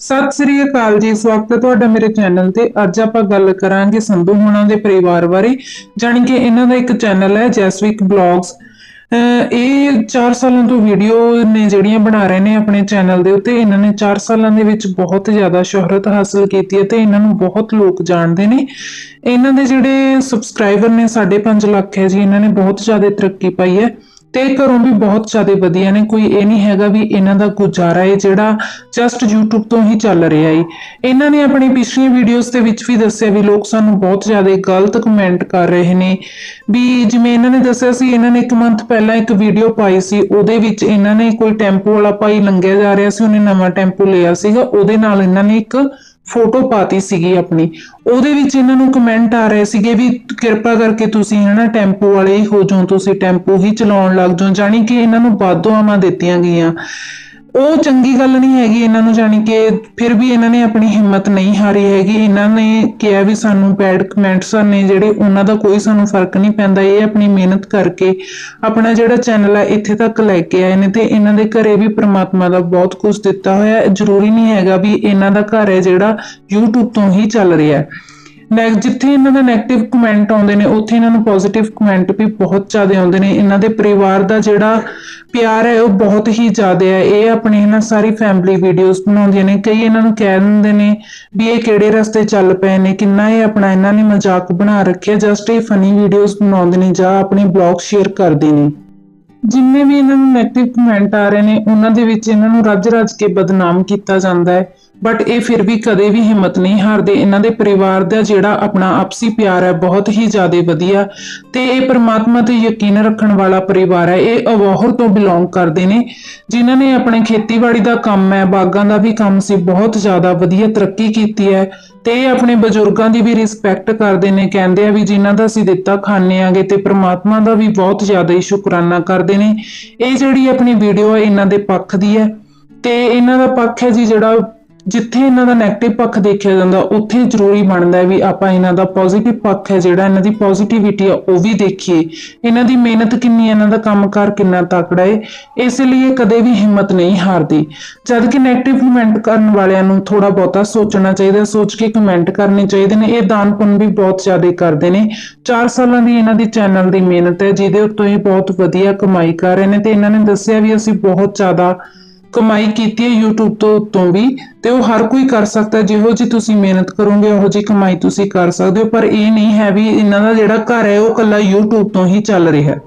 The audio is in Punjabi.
ਸਤਿ ਸ੍ਰੀ ਅਕਾਲ ਜੀ, ਸਵਾਗਤ ਹੈ ਤੁਹਾਡਾ ਮੇਰੇ ਚੈਨਲ ਤੇ। ਅੱਜ ਆਪਾਂ ਗੱਲ ਕਰਾਂਗੇ ਸੰਧੂ ਹੋਣਾ ਦੇ ਪਰਿਵਾਰ ਬਾਰੇ, ਜਾਣੀ ਕਿ ਇਹਨਾਂ ਦਾ ਇੱਕ ਚੈਨਲ ਹੈ, ਜੈਸਵਿਕ ਬਲੌਗਸ। ਇਹ 4 ਸਾਲਾਂ ਤੋਂ ਵੀਡੀਓ ਨੇ ਜਿਹੜੀਆਂ ਬਣਾ ਰਹੇ ਨੇ ਆਪਣੇ ਚੈਨਲ ਦੇ ਉੱਤੇ। ਇਹਨਾਂ ਨੇ 4 ਸਾਲਾਂ ਦੇ ਵਿੱਚ ਬਹੁਤ ਜ਼ਿਆਦਾ ਸ਼ੋਹਰਤ ਹਾਸਲ ਕੀਤੀ ਹੈ ਤੇ ਇਹਨਾਂ ਨੂੰ ਬਹੁਤ ਲੋਕ ਜਾਣਦੇ ਨੇ। ਇਹਨਾਂ ਦੇ ਜਿਹੜੇ ਸਬਸਕ੍ਰਾਈਬਰ ਨੇ 5.5 ਲੱਖ ਹੈ ਜੀ, ਇਹਨਾਂ ਨੇ ਬਹੁਤ ਜ਼ਿਆਦਾ ਤਰੱਕੀ ਪਾਈ ਹੈ। ਤੇ ਘਰੋਂ ਵੀ ਬਹੁਤ ਜ਼ਿਆਦਾ ਵਧੀਆ ਨੇ। ਕੋਈ ਇਹ ਨਹੀਂ ਹੈਗਾ ਵੀ ਇਹਨਾਂ ਦਾ ਗੁਜ਼ਾਰਾ ਹੈ ਜਿਹੜਾ ਜਸਟ YouTube ਤੋਂ ਹੀ ਚੱਲ ਰਿਹਾ ਹੈ ਇਹਨਾਂ ਨੇ ਆਪਣੀ ਪਿਛਲੀਆਂ ਵੀਡੀਓਜ਼ ਦੇ ਵਿੱਚ ਵੀ ਦੱਸਿਆ ਵੀ ਲੋਕ ਸਾਨੂੰ ਬਹੁਤ ਜ਼ਿਆਦਾ ਗਲਤ ਕਮੈਂਟ ਕਰ ਰਹੇ ਨੇ। ਵੀ ਜਿਵੇਂ ਇਹਨਾਂ ਨੇ ਦੱਸਿਆ ਸੀ, ਇਹਨਾਂ ਨੇ ਇੱਕ ਮੰਥ ਪਹਿਲਾਂ ਇੱਕ ਵੀਡੀਓ ਪਾਈ ਸੀ, ਉਹਦੇ ਵਿੱਚ ਇਹਨਾਂ ਨੇ ਕੋਈ ਟੈਂਪੂ ਵਾਲਾ ਭਾਈ ਲੰਘਿਆ ਜਾ ਰਿਹਾ ਸੀ, ਉਹਨੇ ਨਵਾਂ ਟੈਂਪੂ ਲਿਆ ਸੀਗਾ, ਉਹਦੇ ਨਾਲ ਇਹਨਾਂ ਨੇ ਇੱਕ ਫੋਟੋ ਪਾਤੀ ਸੀਗੀ ਆਪਣੀ। ਉਹਦੇ ਵਿੱਚ ਇਹਨਾਂ ਨੂੰ ਕਮੈਂਟ ਆ ਰਹੇ ਸੀਗੇ ਵੀ ਕਿਰਪਾ ਕਰਕੇ ਤੁਸੀਂ ਹਨਾ ਟੈਂਪੋ ਵਾਲੇ ਹੀ ਹੋ ਜਾਓ, ਤੁਸੀਂ ਟੈਂਪੋ ਹੀ ਚਲਾਉਣ ਲੱਗ ਜਾਓ, ਜਾਣੀ ਕਿ ਇਹਨਾਂ ਨੂੰ ਬਾਦੋਆਵਾਂ ਦਿੱਤੀਆਂ ਗਈਆਂ। ਉਹ ਚੰਗੀ ਗੱਲ ਨਹੀਂ ਹੈਗੀ ਇਹਨਾਂ ਨੂੰ, ਜਾਣੀ ਕਿ ਫਿਰ ਵੀ ਇਹਨਾਂ ਨੇ ਆਪਣੀ ਹਿੰਮਤ ਨਹੀਂ ਹਾਰੀ ਹੈਗੀ। ਇਹਨਾਂ ਨੇ ਕਿਹਾ ਵੀ ਸਾਨੂੰ ਬੈਡ ਕਮੈਂਟਸ ਨੇ, ਜਿਹੜੇ ਉਹਨਾਂ ਦਾ ਕੋਈ ਸਾਨੂੰ ਫ਼ਰਕ ਨਹੀਂ ਪੈਂਦਾ, ਇਹ ਆਪਣੀ ਮਿਹਨਤ ਕਰਕੇ ਆਪਣਾ ਜਿਹੜਾ ਚੈਨਲ ਹੈ ਇੱਥੇ ਤੱਕ ਲੈ ਕੇ ਆਏ ਨੇ ਤੇ ਇਹਨਾਂ ਦੇ ਘਰੇ ਵੀ ਪ੍ਰਮਾਤਮਾ ਦਾ ਬਹੁਤ ਕੁਝ ਦਿੱਤਾ ਹੋਇਆ। ਜ਼ਰੂਰੀ ਨਹੀਂ ਹੈਗਾ ਵੀ ਇਹਨਾਂ ਦਾ ਘਰ ਹੈ ਜਿਹੜਾ YouTube ਤੋਂ ਹੀ ਚੱਲ ਰਿਹਾ। ਹੈ ਨੈਕ ਜਿੱਥੇ ਇਹਨਾਂ ਦੇ 네ਗੇਟਿਵ ਕਮੈਂਟ ਆਉਂਦੇ ਨੇ, ਉੱਥੇ ਇਹਨਾਂ ਨੂੰ ਪੋਜ਼ਿਟਿਵ ਕਮੈਂਟ ਵੀ ਬਹੁਤ ਜ਼ਿਆਦਾ ਆਉਂਦੇ ਨੇ। ਇਹਨਾਂ ਦੇ ਪਰਿਵਾਰ ਦਾ ਜਿਹੜਾ ਪਿਆਰ ਹੈ, ਉਹ ਬਹੁਤ ਹੀ ਜ਼ਿਆਦਾ ਹੈ। ਇਹ ਆਪਣੇ ਇਹਨਾਂ ਸਾਰੀ ਫੈਮਿਲੀ ਵੀਡੀਓਜ਼ ਬਣਾਉਂਦੀਆਂ ਨੇ। ਕਈ ਇਹਨਾਂ ਨੂੰ ਕਹਿ ਦਿੰਦੇ ਨੇ ਵੀ ਇਹ ਕਿਹੜੇ ਰਸਤੇ ਚੱਲ ਪਏ ਨੇ, ਕਿੰਨਾ ਇਹ ਆਪਣਾ ਇਹਨਾਂ ਨੇ ਮਜ਼ਾਕ ਬਣਾ ਰੱਖਿਆ ਜਸਟ ਇਹ ਫਨੀ ਵੀਡੀਓਜ਼ ਬਣਾਉਂਦੇ ਨੇ ਜਾਂ ਆਪਣੇ ਬਲੌਗ ਸ਼ੇਅਰ ਕਰਦੇ ਨੇ। ਜਿੰਨੇ ਵੀ ਇਹਨਾਂ ਨੂੰ 네ਗੇਟਿਵ ਕਮੈਂਟ ਆ ਰਹੇ ਨੇ, ਉਹਨਾਂ ਦੇ ਵਿੱਚ ਇਹਨਾਂ ਨੂੰ ਰੱਜ-ਰੱਜ ਕੇ ਬਦਨਾਮ ਕੀਤਾ ਜਾਂਦਾ ਹੈ। ਬਟ ਇਹ ਫਿਰ ਵੀ ਕਦੇ ਵੀ ਹਿੰਮਤ ਨਹੀਂ ਹਾਰਦੇ। ਇਹਨਾਂ ਦੇ ਪਰਿਵਾਰ ਦਾ ਜਿਹੜਾ ਆਪਣਾ ਆਪਸੀ ਪਿਆਰ ਹੈ, ਬਹੁਤ ਹੀ ਜ਼ਿਆਦਾ ਵਧੀਆ। ਤੇ ਇਹ ਪ੍ਰਮਾਤਮਾ ਤੇ ਯਕੀਨ ਰੱਖਣ ਵਾਲਾ ਪਰਿਵਾਰ ਹੈ। ਇਹ ਅਵਾਹਰ ਤੋਂ ਬਿਲੋਂਗ ਕਰਦੇ ਨੇ। ਜਿਨ੍ਹਾਂ ਨੇ ਆਪਣੇ ਖੇਤੀਬਾੜੀ ਦਾ ਕੰਮ ਹੈ, ਬਾਗਾਂ ਦਾ ਵੀ ਕੰਮ ਸੀ, ਬਹੁਤ ਜ਼ਿਆਦਾ ਵਧੀਆ ਤਰੱਕੀ ਕੀਤੀ ਹੈ। ਤੇ ਇਹ ਆਪਣੇ ਬਜ਼ੁਰਗਾਂ ਦੀ ਵੀ ਰਿਸਪੈਕਟ ਕਰਦੇ ਨੇ। ਕਹਿੰਦੇ ਆ ਵੀ ਜਿਨ੍ਹਾਂ ਦਾ ਅਸੀਂ ਦਿੱਤਾ ਖਾਣੇ ਆਗੇ ਤੇ ਪ੍ਰਮਾਤਮਾ ਦਾ ਵੀ ਬਹੁਤ ਜ਼ਿਆਦਾ ਹੀ ਸ਼ੁਕਰਾਨਾ ਕਰਦੇ ਨੇ। ਇਹ ਜਿਹੜੀ ਆਪਣੀ ਵੀਡੀਓ ਹੈ, ਇਹਨਾਂ ਦੇ ਪੱਖ ਦੀ ਹੈ। ਤੇ ਇਹਨਾਂ ਦਾ ਪੱਖ ਹੈ ਜੀ, ਜਿਹੜਾ ਜਿੱਥੇ ਇਹਨਾਂ ਦਾ 네ਗੇਟਿਵ ਪੱਖ ਦੇਖਿਆ ਜਾਂਦਾ, ਉੱਥੇ ਜ਼ਰੂਰੀ ਬਣਦਾ ਹੈ ਵੀ ਆਪਾਂ ਇਹਨਾਂ ਦਾ ਪੋਜ਼ਿਟਿਵ ਪੱਖ ਹੈ ਜਿਹੜਾ, ਇਹਨਾਂ ਦੀ ਪੋਜ਼ਿਟਿਵਿਟੀ ਆ ਉਹ ਵੀ ਦੇਖੀਏ। ਇਹਨਾਂ ਦੀ ਮਿਹਨਤ ਕਿੰਨੀ ਹੈ, ਇਹਨਾਂ ਦਾ ਕੰਮਕਾਰ ਕਿੰਨਾ ਤਕੜਾ ਹੈ, ਇਸ ਲਈ ਕਦੇ ਵੀ ਹਿੰਮਤ ਨਹੀਂ ਹਾਰਦੀ। ਜਦ ਕਿ 네ਗੇਟਿਵ ਕਮੈਂਟ ਕਰਨ ਵਾਲਿਆਂ ਨੂੰ ਥੋੜਾ ਬਹੁਤਾ ਸੋਚਣਾ ਚਾਹੀਦਾ, ਸੋਚ ਕੇ ਕਮੈਂਟ ਕਰਨੇ ਚਾਹੀਦੇ ਨੇ, ਇਹ ਦਾਨ ਪੁੰਨ ਵੀ ਬਹੁਤ ਜ਼ਿਆਦਾ ਕਰਦੇ ਨੇ। 4 ਸਾਲਾਂ ਦੀ ਇਹਨਾਂ ਦੀ ਚੈਨਲ ਦੀ ਮਿਹਨਤ ਹੈ, ਜਿਹਦੇ ਉੱਤੋਂ ਇਹ ਬਹੁਤ ਵਧੀਆ ਕਮਾਈ ਕਰ ਰਹੇ ਨੇ, ਤੇ ਇਹਨਾਂ ਨੇ ਦੱਸਿਆ ਵੀ ਅਸੀਂ ਬਹੁਤ ਜ਼ਿਆਦਾ ਕਮਾਈ ਕੀਤੀ ਹੈ YouTube ਤੋਂ ਉੱਤੋਂ ਵੀ, ਤੇ ਉਹ ਹਰ ਕੋਈ ਕਰ ਸਕਦਾ ਜਿਹੋ ਜੀ ਤੁਸੀਂ ਮਿਹਨਤ ਕਰੋਗੇ, ਉਹੋ ਜੀ ਕਮਾਈ ਤੁਸੀਂ ਕਰ ਸਕਦੇ ਹੋ, ਪਰ ਇਹ ਨਹੀਂ ਹੈ ਵੀ ਇਹਨਾਂ ਦਾ ਜਿਹੜਾ ਘਰ ਹੈ, ਉਹ ਕੱਲਾ YouTube ਤੋਂ ਹੀ ਚੱਲ ਰਿਹਾ ਹੈ।